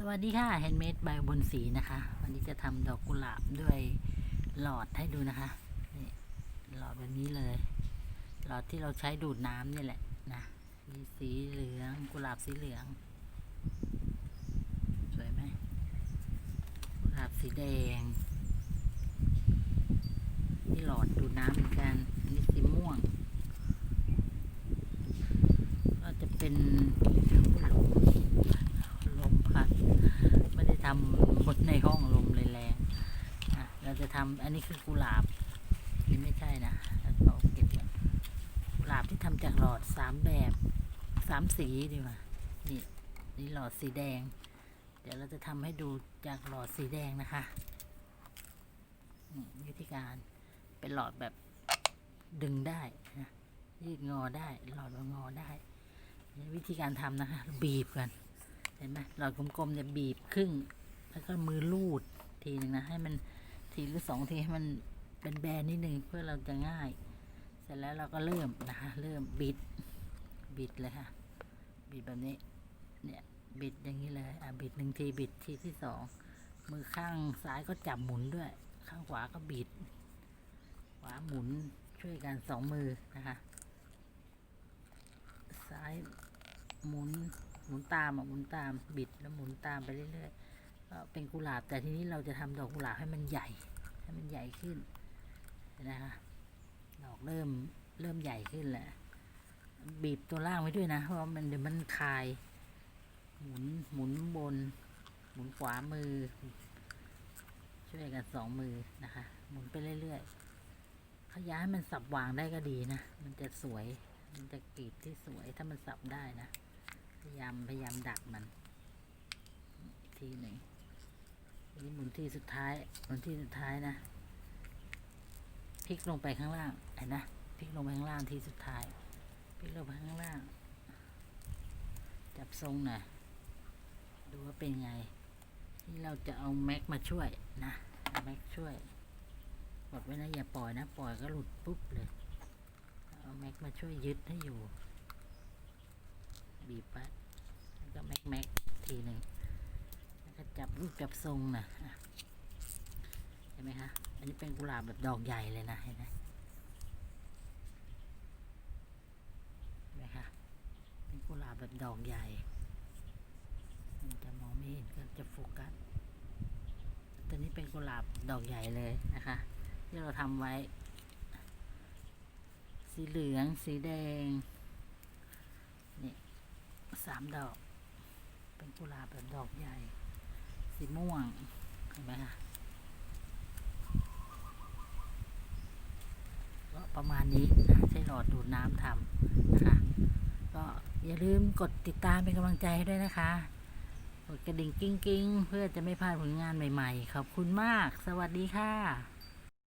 สวัสดีค่ะแฮนด์เมดบบนสีนะคะ วันนี้จะทำดอกกุหลาบด้วยหลอดให้ดูนะคะนี่หลอดแบบนี้เลย หลอดที่เราใช้ดูดน้ำนี่แหละนะมีสีเหลืองกุหลาบสีเหลือง สวยไหมกุหลาบสีแดงนี่หลอดดูดน้ำเหมือนกันอันนี่สีม่วง ก็จะเป็นลมลมพัดไม่ได้ทำบนในห้องลมเลยแรงอะเรา จะทำอันนี้คือกุหลาบนี่ไม่ใช่นะเราเก็บก่อนกุหลาบที่ทำจากหลอดสามแบบสามสีดีกว่านี่นี่หลอดสีแดง เดี๋ยวเราจะทำให้ดูจากหลอดสีแดงนะคะวิธีการเป็นหลอดแบบดึงได้นะยืดงอได้หลอดงอได้วิธีการทำนะคะ บีบกันเห็นไหมหลอดกลมๆเนี่ยบีบครึ่ง แล้วก็มือลูดทีหนึ่งนะ ให้มัน ทีหรือสองทีให้มันเป็นแบนนิดนึงเพื่อเราจะง่าย เสร็จแล้วเราก็เริ่มนะคะเริ่มบิดบิดเลยค่ะบิดแบบนี้เนี่ยบิดอย่างนี้เลยอะบิดหนึ่งทีบิดทีที่สองมือข้างซ้ายก็จับหมุนด้วย ข้างขวาก็บิด ขวาหมุนช่วยกันสองมือนะคะ ซ้ายหมุนหมุนตามอะหมุนตามบิดแล้วหมุนตามไปเรื่อยๆ เป็นกุหลาบ แต่ทีนี้เราจะทำดอกกุหลาบให้มันใหญ่ ให้มันใหญ่ขึ้นนะคะดอกเริ่มเริ่มใหญ่ขึ้นแหละ บีบตัวล่างไว้ด้วยนะ เพราะว่ามันเดี๋ยวมันคาย หมุนหมุนบน หมุนขวามือ ช่วยกันสองมือนะคะ หมุนไปเรื่อยๆขยายให้มันสับวางได้ก็ดีนะ มันจะสวย มันจะกรีบที่สวยถ้ามันสับได้นะ พยายามพยายามดักมัน อีกทีหนึ่ง นนี้หมุนที่สุดท้ายหมุนที่สุดท้ายนะพลิกลงไปข้างล่างเห็นนะพลิกลงไปข้างล่างที่สุดท้ายพลิกลงไปข้างล่าง จับทรงหน่อยดูว่าเป็นไงที่เราจะเอาแม็กมาช่วยนะแม็กช่วยบอกไว้นะอย่าปล่อยนะ ปล่อยก็หลุดปุ๊บเลยเอาแม็กมาช่วยยึดให้อยู่ บีบไปแล้วก็แม็กแม็กทีหนึ่ง จับรูปจับทรงนะเห็นไหมคะ อันนี้เป็นกุหลาบแบบดอกใหญ่เลยนะ เห็นไหมเห็นไหมคะ เป็นกุหลาบแบบดอกใหญ่ มันจะมองไม่เห็นก็จะโฟกัสตัวนี้เป็นกุหลาบดอกใหญ่เลยนะคะ ที่เราทำไว้ สีเหลือง สีแดง นี่สามดอก เป็นกุหลาบแบบดอกใหญ่ สีม่วงเห็นไหมคะก็ประมาณนี้นะใช้หลอดดูดน้ำทำนะคะ ก็อย่าลืมกดติดตามเป็นกำลังใจให้ด้วยนะคะ กดกระดิ่งกิ้งกิ้งๆเพื่อจะไม่พลาดผลงานใหม่ๆ ขอบคุณมาก สวัสดีค่ะ